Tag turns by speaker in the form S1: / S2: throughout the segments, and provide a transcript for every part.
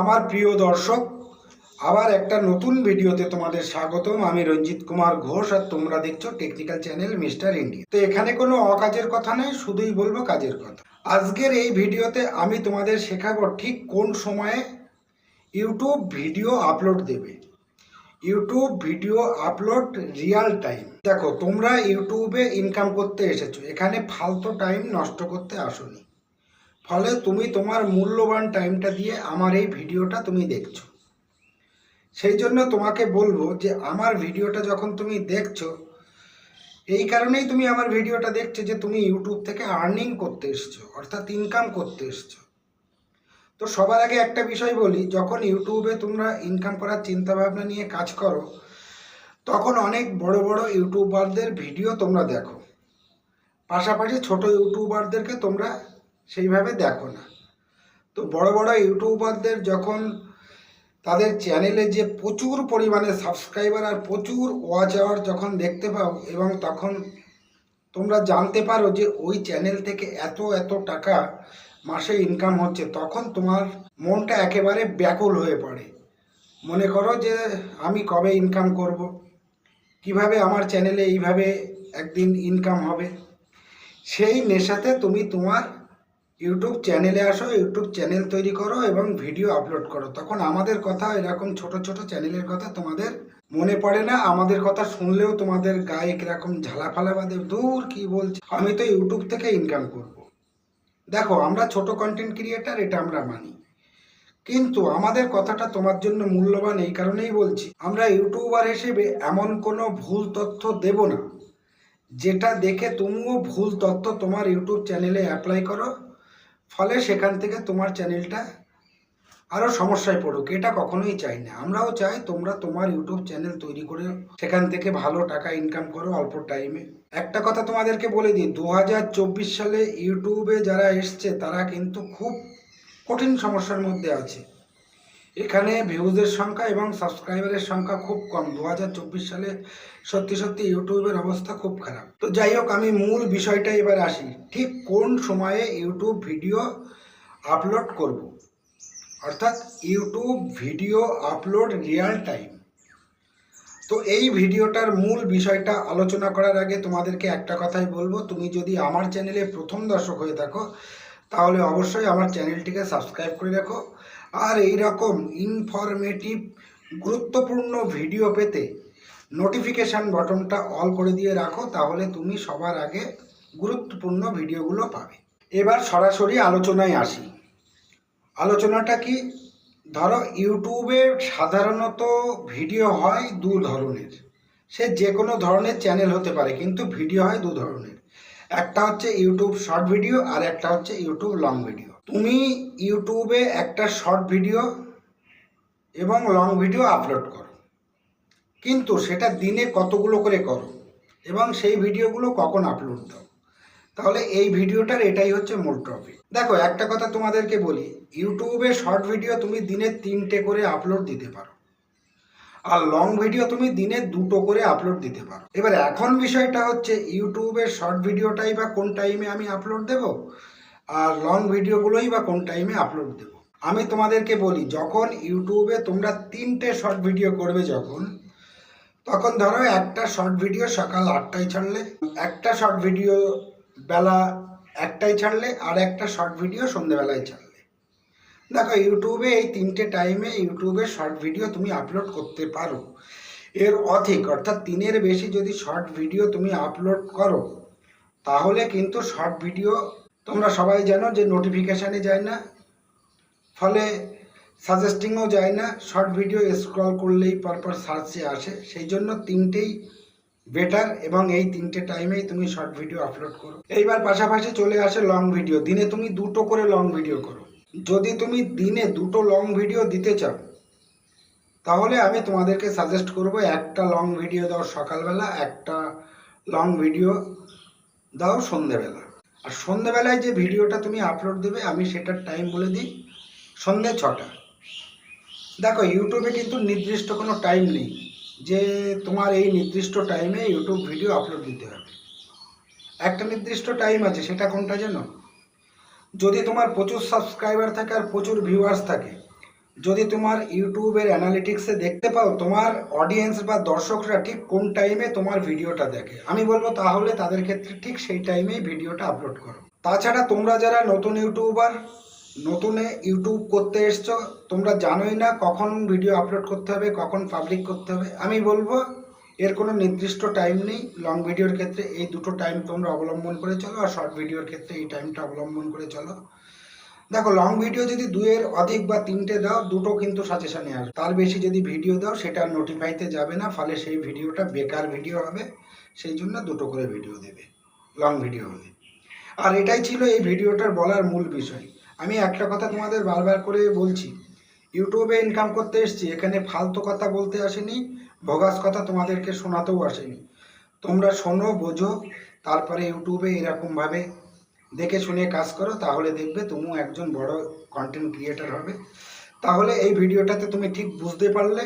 S1: আমার প্রিয় দর্শক, আবার একটা নতুন ভিডিওতে তোমাদের স্বাগতম। আমি রঞ্জিত কুমার ঘোষ আর তোমরা দেখছ টেকনিক্যাল চ্যানেল মিস্টার ইন্ডিয়া তো এখানে কোনো অকাজের কথা নেই শুধুই বলব কাজের কথা। আজকের এই ভিডিওতে আমি তোমাদের শেখাবো ঠিক কোন সময়ে ইউটিউব ভিডিও আপলোড দেবে। YouTube video upload real time দেখো, তোমরা ইউটিউবে ইনকাম করতে এসেছ। এখানে ফালতু টাইম নষ্ট করতে আসোনি। ফলে তুমি তোমার মূল্যবান টাইমটা দিয়ে আমার এই ভিডিওটা তুমি দেখছ। সেই জন্য তোমাকে বলব যে আমার ভিডিওটা যখন তুমি দেখছ, এই কারণেই তুমি আমার ভিডিওটা দেখছ যে তুমি ইউটিউব থেকে আর্নিং করতে এসছো, অর্থাৎ ইনকাম করতে এসছো। তো সবার আগে একটা বিষয় বলি, যখন ইউটিউবে তোমরা ইনকাম করার চিন্তা ভাবনা নিয়ে কাজ করো, তখন অনেক বড় বড় ইউটিউবারদের ভিডিও তোমরা দেখো। পাশাপাশি ছোট ইউটিউবারদেরকে তোমরা সেইভাবে দেখো না। তো বড় বড় ইউটিউবারদের যখন তাদের চ্যানেলে যে প্রচুর পরিমাণে সাবস্ক্রাইবার আর প্রচুর ওয়াচ আওয়ার যখন দেখতে পাও এবং তখন তোমরা জানতে পারো যে ওই চ্যানেল থেকে এত এত টাকা মাসে ইনকাম হচ্ছে, তখন তোমার মনটা একেবারে ব্যাকুল হয়ে পড়ে। মনে করো যে আমি কবে ইনকাম করব? কীভাবে আমার চ্যানেলে এইভাবে একদিন ইনকাম হবে? সেই নেশাতে তুমি তোমার ইউটিউব চ্যানেলে আসো, ইউটিউব চ্যানেল তৈরি করো এবং ভিডিও আপলোড করো। তখন আমাদের কথা এরকম ছোট ছোট চ্যানেলের কথা তোমাদের মনে পড়ে না। আমাদের কথা শুনলেও তোমাদের গায়ে কীরকম ঝালা ফালা বাঁধে, দূর কি বলছে? আমি তো ইউটিউব থেকে ইনকাম করব। দেখো, আমরা ছোট কন্টেন্ট ক্রিয়েটার এটা আমরা মানি। কিন্তু আমাদের কথাটা তোমার জন্য মূল্যবান এই কারণেই বলছি, আমরা ইউটিউবার হিসেবে এমন কোনো ভুল তথ্য দেব না। যেটা দেখে তুমিও ভুল তথ্য তোমার ইউটিউব চ্যানেলে অ্যাপ্লাই করো। ফলে সেখান থেকে তোমার চ্যানেলটা আরও সমস্যায় পড়ুক, এটা কখনোই চাই না। আমরাও চাই তোমরা তোমার ইউটিউব চ্যানেল তৈরি করে সেখান থেকে ভালো টাকা ইনকাম করো অল্প টাইমে একটা কথা তোমাদেরকে বলে দিই দু হাজার চব্বিশ সালে ইউটিউবে যারা এসছে, তারা কিন্তু খুব কঠিন সমস্যার মধ্যে আছে। এখানে ভিউজের সংখ্যা এবং সাবস্ক্রাইবারের সংখ্যা খুব কম। দু হাজার চব্বিশ সালে সত্যি সত্যি ইউটিউবের অবস্থা খুব খারাপ। তো যাই হোক, আমি মূল বিষয়টা এবার আসি। ঠিক কোন সময়ে ইউটিউব ভিডিও আপলোড করব? অর্থাৎ YouTube video upload real time. তো এই ভিডিওটার মূল বিষয়টা আলোচনা করার আগে তোমাদেরকে একটা কথাই বলব। তুমি যদি আমার চ্যানেলে প্রথম দর্শক হয়ে থাকো, তাহলে অবশ্যই আমার চ্যানেলটিকে সাবস্ক্রাইব করে রাখো। আর এই রকম ইনফরমেটিভ গুরুত্বপূর্ণ ভিডিও পেতে নোটিফিকেশান বটনটা অল করে দিয়ে রাখো, তাহলে তুমি সবার আগে গুরুত্বপূর্ণ ভিডিওগুলো পাবে। এবার সরাসরি আলোচনায় আসি। আলোচনাটা কি? ধরো ইউটিউবে সাধারণত ভিডিও হয় দু ধরনের। সে যে কোনো ধরনের চ্যানেল হতে পারে, কিন্তু ভিডিও হয় দু ধরনের। একটা হচ্ছে ইউটিউব শর্ট ভিডিও আর একটা হচ্ছে ইউটিউব লং ভিডিও তুমি ইউটিউবে একটা শর্ট ভিডিও এবং লং ভিডিও আপলোড করো। কিন্তু সেটা দিনে কতগুলো করে করো এবং সেই ভিডিওগুলো কখন আপলোড দাও? তাহলে এই ভিডিওটার এটাই হচ্ছে মূল টপিক। দেখো, একটা কথা তোমাদেরকে বলি, ইউটিউবে শর্ট ভিডিও তুমি দিনে তিনটে করে আপলোড দিতে পারো। আর লং ভিডিও তুমি দিনে দুটো করে আপলোড দিতে পারো। এবার এখন বিষয়টা হচ্ছে, ইউটিউবের শর্ট ভিডিওটাই বা কোন টাইমে আমি আপলোড দেব? আর লং ভিডিওগুলোই বা কোন টাইমে আপলোড দেব। আমি তোমাদেরকে বলি, যখন ইউটিউবে তোমরা তিনটে শর্ট ভিডিও করবে যখন, তখন ধরো একটা শর্ট ভিডিও সকাল আটটায় ছাড়লে, একটা শর্ট ভিডিও বেলা একটায় ছাড়লে, আর একটা শর্ট ভিডিও সন্ধেবেলায় ছাড়লে। দেখো, ইউটিউবে এই তিনটে টাইমে ইউটিউবে শর্ট ভিডিও তুমি আপলোড করতে পারো। এর অধিক, অর্থাৎ তিনের বেশি যদি শর্ট ভিডিও তুমি আপলোড করো, তাহলে কিন্তু শর্ট ভিডিও তোমরা সবাই জানো যে নোটিফিকেশানে যায় না, ফলে সাজেস্টিংও যায় না শর্ট ভিডিও স্ক্রল করলেই পরপর সার্চে আসে। সেই জন্য তিনটেই বেটার এবং এই তিনটে টাইমেই তুমি শর্ট ভিডিও আপলোড করো। এইবার পাশাপাশি চলে আসে লং ভিডিও দিনে তুমি দুটো করে লং ভিডিও করো। যদি তুমি দিনে দুটো লং ভিডিও দিতে চাও, তাহলে আমি তোমাদেরকে সাজেস্ট করব একটা লং ভিডিও দাও সকালবেলা, একটা লং ভিডিও দাও সন্ধেবেলা আর সন্ধেবেলায় যে ভিডিওটা তুমি আপলোড দেবে, আমি সেটার টাইম বলে দিই সন্ধ্যে ছটা। দেখো ইউটিউবে কিন্তু নির্দিষ্ট কোনো টাইম নেই যে তোমার এই নির্দিষ্ট টাইমে ইউটিউব ভিডিও আপলোড দিতে হবে। একটা নির্দিষ্ট টাইম আছে, সেটা কোনটা যেন যদি তোমার প্রচুর সাবস্ক্রাইবার থাকে আর প্রচুর ভিউয়ার্স থাকে যদি তোমার ইউটিউবের অ্যানালিটিক্সে দেখতে পাও তোমার অডিয়েন্স বা দর্শকরা ঠিক কোন টাইমে তোমার ভিডিওটা দেখে। আমি বলব তাহলে তাদের ক্ষেত্রে ঠিক সেই টাইমেই ভিডিওটা আপলোড করো। তাছাড়া তোমরা যারা নতুন ইউটিউবার, নতুনে ইউটিউব করতে এসছো, তোমরা জানোই না কখন ভিডিও আপলোড করতে হবে, কখন পাবলিক করতে হবে। আমি বলব এর কোনো নির্দিষ্ট টাইম নেই। লং ভিডিওর ক্ষেত্রে এই দুটো টাইম তোমরা অবলম্বন করে চলো, আর শর্ট ভিডিওর ক্ষেত্রে এই টাইমটা অবলম্বন করে চলো। দেখো লং ভিডিও যদি দুয়ের অধিক বা তিনটে দাও, দুটো কিন্তু সাজেশনে আসবে। তার বেশি যদি ভিডিও দাও, সেটা নোটিফাইতে যাবে না, ফলে সেই ভিডিওটা বেকার ভিডিও হবে, সেই জন্য দুটো করে ভিডিও দেবে লং ভিডিও হলে আর এটাই ছিল এই ভিডিওটার বলার মূল বিষয়। আমি একটা কথা তোমাদের বারবার করে বলছি ইউটিউবে ইনকাম করতে এসেছি, এখানে ফালতু কথা বলতে আসেনি ভগাস কথা তোমাদেরকে শোনাতেও আসেনি। তোমরা শোনো, বোঝো, তারপরে ইউটিউবে এরকমভাবে দেখে শুনে কাজ করো, তাহলে দেখবে তুমিও একজন বড় কন্টেন্ট ক্রিয়েটার হবে। তাহলে এই ভিডিওটাতে তুমি ঠিক বুঝতে পারলে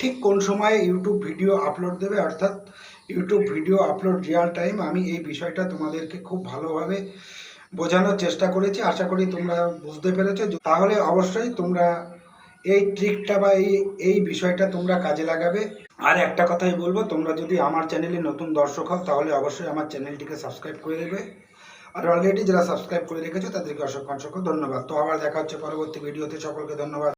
S1: ঠিক কোন সময়ে ইউটিউব ভিডিও আপলোড দেবে, অর্থাৎ YouTube video upload real time আমি এই বিষয়টা তোমাদেরকে খুব ভালোভাবে বোঝানোর চেষ্টা করেছি, আশা করি তোমরা বুঝতে পেরেছ। তাহলে অবশ্যই তোমরা এই ট্রিকটা বা এই এই বিষয়টা তোমরা কাজে লাগাবে। আর একটা কথাই বলব, তোমরা যদি আমার চ্যানেলে নতুন দর্শক হও, তাহলে অবশ্যই আমার চ্যানেলটিকে সাবস্ক্রাইব করে দেবে। আর অলরেডি যারা সাবস্ক্রাইব করে রেখেছো তাদেরকে অসংখ্য অসংখ্য ধন্যবাদ। তো আবার দেখা হচ্ছে পরবর্তী ভিডিওতে সকলকে ধন্যবাদ।